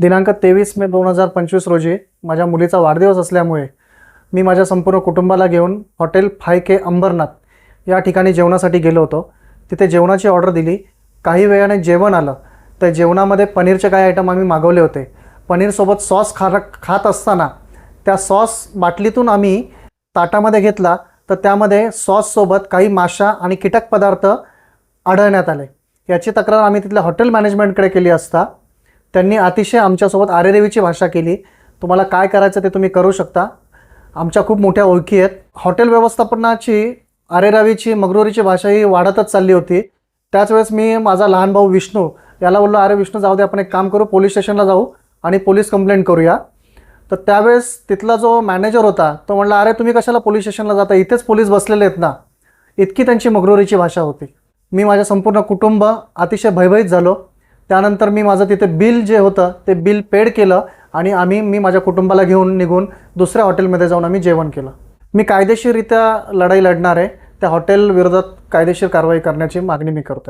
दिनांक तेवीस मे दोन हजार पंचवीस रोजी माझ्या मुलीचा वाढदिवस असल्यामुळे मी माझ्या संपूर्ण कुटुंबाला घेऊन हॉटेल फाय के अंबरनाथ या ठिकाणी जेवणासाठी गेलो होतो. तिथे जेवणाची ऑर्डर दिली. काही वेळाने जेवण आलं. तर जेवणामध्ये पनीरचे काही आयटम आम्ही मागवले होते. पनीरसोबत सॉस खा खात असताना त्या सॉस बाटलीतून आम्ही ताटामध्ये घेतला. तर त्यामध्ये सॉससोबत काही माशा आणि कीटक पदार्थ आढळण्यात आले. याची तक्रार आम्ही तिथल्या हॉटेल मॅनेजमेंटकडे केली असता. त्यांनी अतिशय आमच्यासोबत आरेरेवीची भाषा केली. तुम्हाला काय करायचं ते तुम्ही करू शकता. आमच्या खूप मोठ्या ओळखी आहेत. हॉटेल व्यवस्थापनाची आरेरावीची मगरुरीची भाषा ही वाढतच चालली होती. त्याच वेळेस मी माझा लहान भाऊ विष्णू याला बोललो अरे विष्णू जाऊ दे आपण एक काम करू पोलीस स्टेशनला जाऊ आणि पोलीस कंप्लेंट करूया. तर त्यावेळेस तिथला जो मॅनेजर होता तो म्हणला अरे तुम्ही कशाला पोलीस स्टेशनला जाता? इथेच पोलीस बसलेले आहेत ना. इतकी त्यांची मगरुरीची भाषा होती. मी माझ्या संपूर्ण कुटुंब अतिशय भयभीत झालो. त्यानंतर मी माझं तिथे बिल जे होतं ते बिल पेड केलं आणि आम्ही मी माझ्या कुटुंबाला घेऊन निघून दुसऱ्या हॉटेलमध्ये जाऊन आम्ही जेवण केलं. मी कायदेशीररित्या लढाई लढणार आहे. त्या हॉटेल विरोधात कायदेशीर कारवाई करण्याची मागणी मी करतो